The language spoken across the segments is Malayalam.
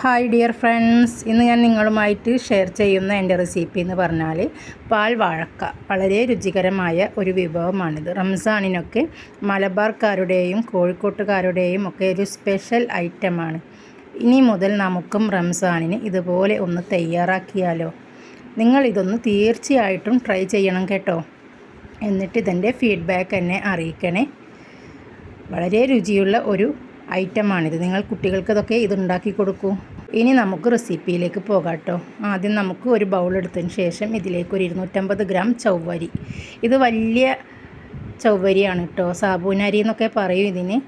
Hi dear friends. ഇന്ന് ഞാൻ നിങ്ങളുമായിട്ട് ഷെയർ ചെയ്യുന്ന എന്റെ റെസിപ്പി എന്ന് പറഞ്ഞാൽ പാൽ വാഴക്ക. വളരെ രുചികരമായ ഒരു വിഭവമാണിത്. റംസാണിനൊക്കെ മലബാർക്കാരുടെയും കോഴിക്കോട്ടുകാരുടെയും ഒക്കെ ഒരു സ്പെഷ്യൽ ഐറ്റമാണ്. ഇനി മുതൽ നമുക്കും റംസാണിന് ഇതുപോലെ ഒന്ന് തയ്യാറാക്കിയാലോ? നിങ്ങളിതൊന്ന് തീർച്ചയായിട്ടും ട്രൈ ചെയ്യണം കേട്ടോ. എന്നിട്ട് ഇതിന്റെ ഫീഡ്ബാക്ക് എന്നെ അറിയിക്കണേ. വളരെ രുചിയുള്ള ഒരു ഐറ്റമാണിത്. നിങ്ങൾ കുട്ടികൾക്ക് ഇതൊക്കെ ഇതുണ്ടാക്കി കൊടുക്കൂ. ഇനി നമുക്ക് റെസിപ്പിയിലേക്ക് പോകാട്ടോ. കേട്ടോ ആദ്യം നമുക്ക് ഒരു ബൗൾ എടുത്തതിന് ശേഷം ഇതിലേക്ക് ഒരു ഇരുന്നൂറ്റമ്പത് ഗ്രാം ചൗവരി ഇത് വലിയ ചൗവരിയാണ് കേട്ടോ. സാബൂനരി എന്നൊക്കെ പറയും ഇതിന്.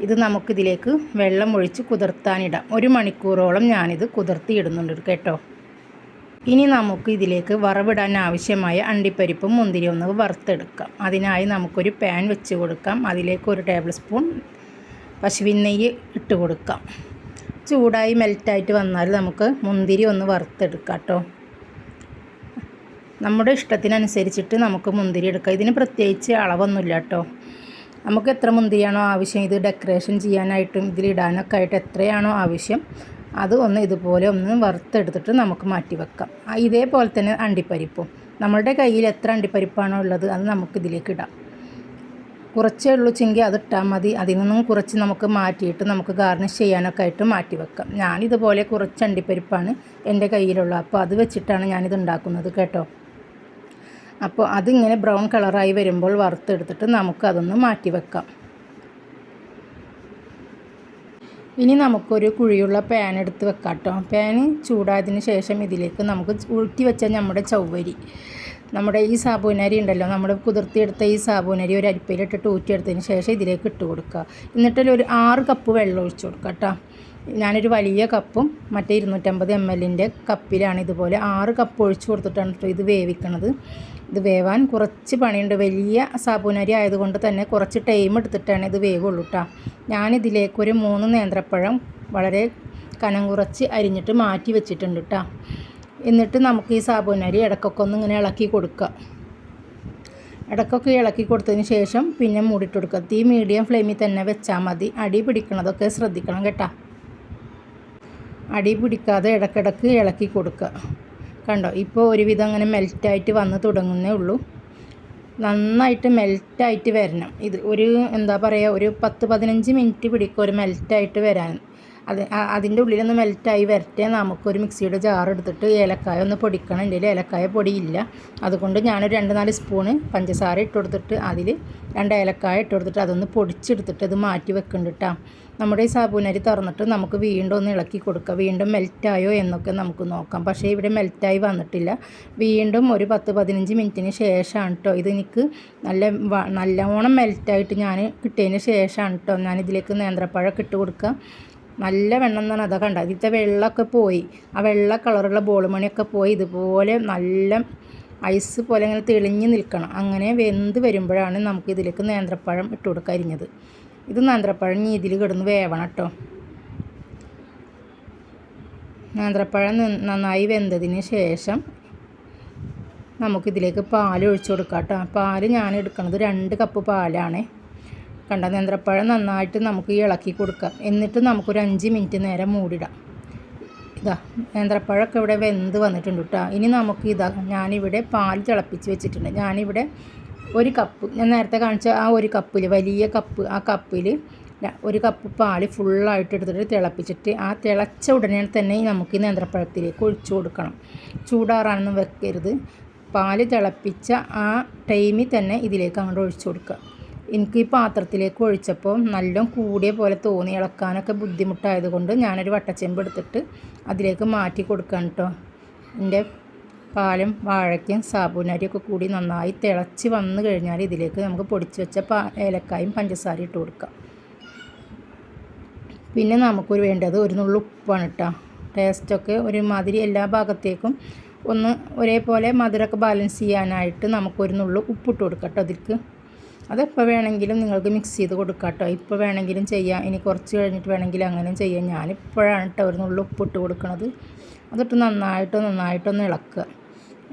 ഇത് നമുക്കിതിലേക്ക് വെള്ളം ഒഴിച്ച് കുതിർത്താനിടാം. ഒരു മണിക്കൂറോളം ഞാനിത് കുതിർത്തി ഇടുന്നുണ്ട് കേട്ടോ. ഇനി നമുക്ക് ഇതിലേക്ക് വറവിടാൻ ആവശ്യമായ അണ്ടിപ്പരിപ്പും മുന്തിരി ഒന്ന് വറുത്തെടുക്കാം. അതിനായി നമുക്കൊരു പാൻ വെച്ച് കൊടുക്കാം. അതിലേക്ക് ഒരു ടേബിൾ സ്പൂൺ പശുവിൻ നെയ്യ് ഇട്ട് കൊടുക്കാം. ചൂടായി മെൽറ്റായിട്ട് വന്നാൽ നമുക്ക് മുന്തിരി ഒന്ന് വറുത്തെടുക്കാം കേട്ടോ. നമ്മുടെ ഇഷ്ടത്തിനനുസരിച്ചിട്ട് നമുക്ക് മുന്തിരി എടുക്കാം. ഇതിന് പ്രത്യേകിച്ച് അളവൊന്നുമില്ല കേട്ടോ. നമുക്ക് എത്ര മുന്തിരിയാണോ ആവശ്യം ഇത് ഡെക്കറേഷൻ ചെയ്യാനായിട്ടും ഇതിലിടാനൊക്കെ ആയിട്ട് എത്രയാണോ ആവശ്യം അത് ഒന്ന് ഇതുപോലെ ഒന്ന് വറുത്തെടുത്തിട്ട് നമുക്ക് മാറ്റി വെക്കാം. ഇതേപോലെ തന്നെ അണ്ടിപ്പരിപ്പും. നമ്മളുടെ കയ്യിൽ എത്ര അണ്ടിപ്പരിപ്പാണോ ഉള്ളത് അത് നമുക്ക് ഇതിലേക്ക് ഇടാം. കുറച്ചേ ഉള്ളൂ ചെങ്കിൽ അത് ഇട്ടാൽ മതി. അതിൽ നിന്നും കുറച്ച് നമുക്ക് മാറ്റിയിട്ട് നമുക്ക് ഗാർണിഷ് ചെയ്യാനൊക്കെ ആയിട്ട് മാറ്റി വെക്കാം. ഞാനിതുപോലെ കുറച്ച് അണ്ടിപ്പരിപ്പാണ് എന്റെ കയ്യിലുള്ളത്. അപ്പോൾ അത് വെച്ചിട്ടാണ് ഞാനിത് ഉണ്ടാക്കുന്നത് കേട്ടോ. അപ്പോൾ അതിങ്ങനെ ബ്രൗൺ കളറായി വരുമ്പോൾ വറുത്തെടുത്തിട്ട് നമുക്കതൊന്ന് മാറ്റി വെക്കാം. ഇനി നമുക്കൊരു കുഴിയുള്ള പാൻ എടുത്ത് വെക്കാം കേട്ടോ. പാൻ ചൂടായതിന് ശേഷം ഇതിലേക്ക് നമുക്ക് ഊറ്റി വെച്ച നമ്മുടെ ചൗവരി നമ്മുടെ ഈ സാബൂനരി ഉണ്ടല്ലോ നമ്മൾ കുതിർത്തിയെടുത്ത ഈ സാബൂനരി ഒരു അരിപ്പയിലിട്ടിട്ട് ഊറ്റിയെടുത്തതിന് ശേഷം ഇതിലേക്ക് ഇട്ട് കൊടുക്കുക. എന്നിട്ട് ഒരു ആറ് കപ്പ് വെള്ളം ഒഴിച്ചു കൊടുക്കുക കേട്ടോ. ഞാനൊരു വലിയ കപ്പും മറ്റേ ഇരുന്നൂറ്റമ്പത് എം എല്ലിന്റെ കപ്പിലാണ് ഇതുപോലെ ആറ് കപ്പ് ഒഴിച്ചു കൊടുത്തിട്ടാണ് ഇത് വേവിക്കണത്. ഇത് വേവാൻ കുറച്ച് പണിയുണ്ട്. വലിയ സാബൂനരി ആയതുകൊണ്ട് തന്നെ കുറച്ച് ടൈം എടുത്തിട്ടാണ് ഇത് വേവുള്ളൂ കേട്ടോ ഞാനിതിലേക്കൊരു മൂന്ന് നേന്ത്രപ്പഴം വളരെ കനം കുറച്ച് അരിഞ്ഞിട്ട് മാറ്റി വെച്ചിട്ടുണ്ട് കേട്ടോ എന്നിട്ട് നമുക്ക് ഈ സാബൂനരി ഇടക്കൊക്കെ ഒന്ന് ഇങ്ങനെ ഇളക്കി കൊടുക്കുക. ഇടക്കൊക്കെ ഇളക്കി കൊടുത്തതിന് ശേഷം പിന്നെ മൂടിയിട്ട് കൊടുക്കുക തീ മീഡിയം ഫ്ലെയിമിൽ തന്നെ വെച്ചാൽ മതി. അടി പിടിക്കണതൊക്കെ ശ്രദ്ധിക്കണം കേട്ടോ. അടി പിടിക്കാതെ ഇടക്കിടക്ക് ഇളക്കി കൊടുക്കുക. കണ്ടോ? ഇപ്പോൾ ഒരുവിധം അങ്ങനെ മെൽറ്റായിട്ട് വന്ന് തുടങ്ങുന്നേ ഉള്ളൂ. നന്നായിട്ട് മെൽറ്റായിട്ട് വരണം. ഇത് ഒരു എന്താ പറയുക ഒരു പത്ത് പതിനഞ്ച് മിനിറ്റ് പിടിക്കും ഒരു മെൽറ്റായിട്ട് വരാൻ. അത് അതിന്റെ ഉള്ളിലൊന്ന് മെൽറ്റായി വരട്ടെ നമുക്കൊരു മിക്സിയുടെ ജാർ എടുത്തിട്ട് ഏലക്കായ ഒന്ന് പൊടിക്കണം. എന്റെ ഏലക്കായ പൊടിയില്ല. അതുകൊണ്ട് ഞാനൊരു രണ്ട് നാല് സ്പൂണ് പഞ്ചസാര ഇട്ട് കൊടുത്തിട്ട് അതിൽ രണ്ട് ഏലക്കായ ഇട്ട് കൊടുത്തിട്ട് അതൊന്ന് പൊടിച്ചെടുത്തിട്ട് അത് മാറ്റി വെക്കുന്നുണ്ട് കേട്ടോ നമ്മുടെ ഈ സാബൂനരി തുറന്നിട്ട് നമുക്ക് വീണ്ടും ഒന്ന് ഇളക്കി കൊടുക്കുക വീണ്ടും മെൽറ്റായോ എന്നൊക്കെ നമുക്ക് നോക്കാം. പക്ഷേ ഇവിടെ മെൽറ്റായി വന്നിട്ടില്ല. വീണ്ടും ഒരു പത്ത് പതിനഞ്ച് മിനിറ്റിന് ശേഷമാണ് കേട്ടോ ഇതെനിക്ക് നല്ല നല്ലവണ്ണം മെൽറ്റായിട്ട് ഞാൻ കിട്ടിയതിന് ശേഷമാണ് കേട്ടോ ഞാൻ ഇതിലേക്ക് നേന്ത്രപ്പഴമൊക്കെ ഇട്ട് കൊടുക്കുക. നല്ല വെണ്ണം എന്നാണ് അതൊക്കെ ഉണ്ട് ഇതിലത്തെ വെള്ളമൊക്കെ പോയി. ആ വെള്ള കളറുള്ള ബോൾ മണിയൊക്കെ പോയി. ഇതുപോലെ നല്ല ഐസ് പോലെ ഇങ്ങനെ തെളിഞ്ഞ് നിൽക്കണം. അങ്ങനെ വെന്ത് വരുമ്പോഴാണ് നമുക്ക് ഇതിലേക്ക് നേന്ത്രപ്പഴം ഇട്ട് കൊടുക്കുക അരിഞ്ഞത്. ഇത് നേന്ത്രപ്പഴം ഇതിൽ കിടന്ന് വേവണം കേട്ടോ. നേന്ത്രപ്പഴം നന്നായി വെന്തതിന് ശേഷം നമുക്കിതിലേക്ക് പാൽ ഒഴിച്ചു കൊടുക്കാം കേട്ടോ. പാൽ ഞാൻ എടുക്കുന്നത് രണ്ട് കപ്പ് പാലാണ്. കണ്ട നേന്ത്രപ്പഴം നന്നായിട്ട് നമുക്ക് ഇളക്കി കൊടുക്കാം. എന്നിട്ട് നമുക്കൊരു അഞ്ച് മിനിറ്റ് നേരം മൂടിടാം. ഇതാ നേന്ത്രപ്പഴമൊക്കെ ഇവിടെ വെന്ത് വന്നിട്ടുണ്ട് കേട്ടോ ഇനി നമുക്ക് ഇതാ ഞാനിവിടെ പാൽ തിളപ്പിച്ച് വെച്ചിട്ടുണ്ട്. ഞാനിവിടെ ഒരു കപ്പ് ഞാൻ നേരത്തെ കാണിച്ച ആ ഒരു കപ്പിൽ വലിയ കപ്പ് ആ കപ്പിൽ ഒരു കപ്പ് പാൽ ഫുള്ളായിട്ട് എടുത്തിട്ട് തിളപ്പിച്ചിട്ട് ആ തിളച്ച ഉടനെ തന്നെ നമുക്ക് ഈ നേന്ത്രപ്പഴത്തിലേക്ക് ഒഴിച്ചു കൊടുക്കണം. ചൂടാറാനൊന്നും വെക്കരുത്. പാൽ തിളപ്പിച്ച ആ ടൈമിൽ തന്നെ ഇതിലേക്ക് അങ്ങോട്ട് ഒഴിച്ചു കൊടുക്കുക. എനിക്ക് ഈ പാത്രത്തിലേക്ക് ഒഴിച്ചപ്പോൾ നല്ല കൂടിയ പോലെ തോന്നി. ഇളക്കാനൊക്കെ ബുദ്ധിമുട്ടായതുകൊണ്ട് ഞാനൊരു വട്ടച്ചെമ്പ് എടുത്തിട്ട് അതിലേക്ക് മാറ്റി കൊടുക്കാൻ കേട്ടോ എന്റെ പാലും വാഴയ്ക്കും സാബൂനരിയൊക്കെ കൂടി നന്നായി തിളച്ച് വന്നു കഴിഞ്ഞാൽ ഇതിലേക്ക് നമുക്ക് പൊടിച്ച് വെച്ച പാ ഏലക്കായും പഞ്ചസാരയും ഇട്ട് കൊടുക്കാം. പിന്നെ നമുക്കൊരു വേണ്ടത് ഒരു നുള്ളു ഉപ്പാണ് കേട്ടോ ടേസ്റ്റൊക്കെ ഒരുമാതിരി എല്ലാ ഭാഗത്തേക്കും ഒന്ന് ഒരേപോലെ മധുരമൊക്കെ ബാലൻസ് ചെയ്യാനായിട്ട് നമുക്കൊരു നുള്ളു ഉപ്പിട്ട് കൊടുക്കാം കേട്ടോ അതിലേക്ക് അതെപ്പോൾ വേണമെങ്കിലും നിങ്ങൾക്ക് മിക്സ് ചെയ്ത് കൊടുക്കാം കേട്ടോ ഇപ്പോൾ വേണമെങ്കിലും ചെയ്യാം. ഇനി കുറച്ച് കഴിഞ്ഞിട്ട് വേണമെങ്കിൽ അങ്ങനെയും ചെയ്യാം. ഞാനിപ്പോഴാണ് കേട്ടോ ഒരു നുള്ളിൽ ഉപ്പിട്ട് കൊടുക്കുന്നത് അതിട്ട് നന്നായിട്ട് നന്നായിട്ടൊന്ന് ഇളക്കുക.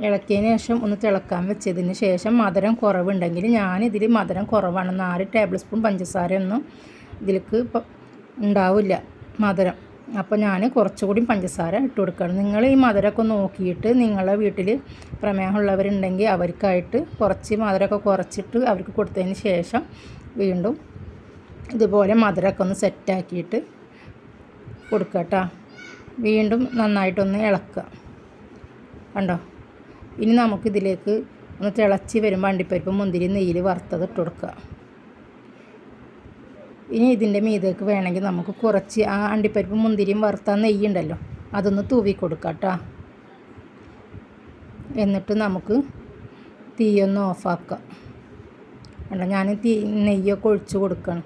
ഇളക്കിയതിന് ശേഷം ഒന്ന് തിളക്കാൻ വെച്ചതിന് ശേഷം മധുരം കുറവുണ്ടെങ്കിൽ ഞാനിതിൽ മധുരം കുറവാണ് നാല് ടേബിൾ സ്പൂൺ പഞ്ചസാരയൊന്നും ഇതിലേക്ക് ഉണ്ടാവില്ല മധുരം. അപ്പോൾ ഞാൻ കുറച്ചുകൂടി പഞ്ചസാര ഇട്ട് കൊടുക്കണം. നിങ്ങൾ ഈ മധുരമൊക്കെ നോക്കിയിട്ട് നിങ്ങളെ വീട്ടിൽ പ്രമേഹമുള്ളവരുണ്ടെങ്കിൽ അവർക്കായിട്ട് കുറച്ച് മധുരമൊക്കെ കുറച്ചിട്ട് അവർക്ക് കൊടുത്തതിന് ശേഷം വീണ്ടും ഇതുപോലെ മധുരമൊക്കെ ഒന്ന് സെറ്റാക്കിയിട്ട് കൊടുക്കുക വീണ്ടും നന്നായിട്ടൊന്ന് ഇളക്കുക. കണ്ടോ? ഇനി നമുക്കിതിലേക്ക് ഒന്ന് തിളച്ച് വരുമ്പോൾ അണ്ടിപ്പരിപ്പ് മുന്തിരി നെയ്യിൽ വറുത്തത് ഇട്ട് കൊടുക്കുക. ഇനി ഇതിന്റെ മീതേക്ക് വേണമെങ്കിൽ നമുക്ക് കുറച്ച് ആ അണ്ടിപ്പരിപ്പ് മുന്തിരിയും വറുത്ത നെയ്യുണ്ടല്ലോ അതൊന്ന് തൂവി കൊടുക്കാം കേട്ടോ എന്നിട്ട് നമുക്ക് തീയൊന്ന് ഓഫാക്കാം. അല്ല ഞാൻ തീ നെയ്യൊക്കെ ഒഴിച്ച് കൊടുക്കണം.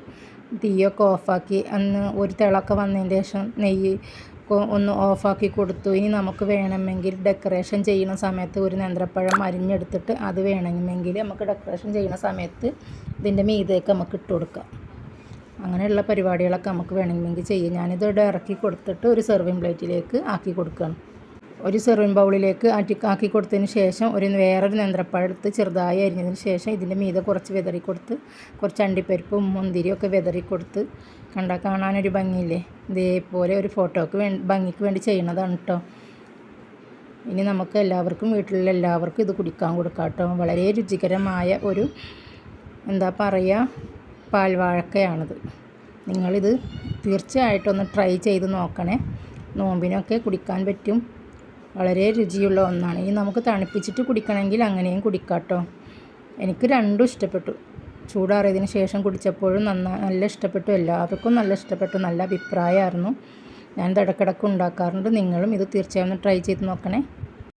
തീയൊക്കെ ഓഫാക്കി അന്ന് ഒരു തിളക്കം വന്നതിന് ശേഷം നെയ്യ് ഒന്ന് ഓഫാക്കി കൊടുത്തു. ഇനി നമുക്ക് വേണമെങ്കിൽ ഡെക്കറേഷൻ ചെയ്യുന്ന സമയത്ത് ഒരു നേന്ത്രപ്പഴം അരിഞ്ഞെടുത്തിട്ട് അത് വേണമെങ്കിൽ നമുക്ക് ഡെക്കറേഷൻ ചെയ്യുന്ന സമയത്ത് ഇതിന്റെ മീതേക്ക് നമുക്ക് ഇട്ട് കൊടുക്കാം. അങ്ങനെയുള്ള പരിപാടികളൊക്കെ നമുക്ക് വേണമെങ്കിൽ ചെയ്യാം. ഞാനിത് ഇവിടെ ഇറക്കി കൊടുത്തിട്ട് ഒരു സെർവിങ് പ്ലേറ്റിലേക്ക് ആക്കി കൊടുക്കുകയാണ്. ഒരു സെർവിങ് ബൗളിലേക്ക് ആറ്റി ആക്കി കൊടുത്തതിന് ശേഷം ഒരു വേറൊരു നേന്ത്രപ്പഴം എടുത്ത് ചെറുതായി അരിഞ്ഞതിന് ശേഷം ഇതിന്റെ മീതെ കുറച്ച് വിതറി കൊടുത്ത് കുറച്ച് അണ്ടിപ്പരിപ്പും മുന്തിരിയും ഒക്കെ വിതറി കൊടുത്ത് കണ്ടാൽ കാണാനൊരു ഭംഗിയില്ലേ? ഇതേപോലെ ഒരു ഫോട്ടോക്ക് വേണ്ടി ഭംഗിക്ക് വേണ്ടി ചെയ്യണതാണ് കേട്ടോ ഇനി നമുക്ക് എല്ലാവർക്കും വീട്ടിലുള്ള എല്ലാവർക്കും ഇത് കുടിക്കാൻ കൊടുക്കാം കേട്ടോ വളരെ രുചികരമായ ഒരു എന്താ പറയുക പാൽവാഴക്കയാണിത് നിങ്ങളിത് തീർച്ചയായിട്ടും ഒന്ന് ട്രൈ ചെയ്ത് നോക്കണേ. നോമ്പിനൊക്കെ കുടിക്കാൻ പറ്റും. വളരെ രുചിയുള്ള ഒന്നാണ്. ഇനി നമുക്ക് തണുപ്പിച്ചിട്ട് കുടിക്കണമെങ്കിൽ അങ്ങനെയും കുടിക്കാം കേട്ടോ എനിക്ക് രണ്ടും ഇഷ്ടപ്പെട്ടു. ചൂടാറിയതിന് ശേഷം കുടിച്ചപ്പോഴും നന്നാ നല്ല ഇഷ്ടപ്പെട്ടു. എല്ലാവർക്കും നല്ല ഇഷ്ടപ്പെട്ടു. നല്ല അഭിപ്രായമായിരുന്നു. ഞാൻ ഇടക്കിടക്ക് ഉണ്ടാക്കാറുണ്ട്. നിങ്ങളും ഇത് തീർച്ചയായും ഒന്ന് ട്രൈ ചെയ്ത് നോക്കണേ.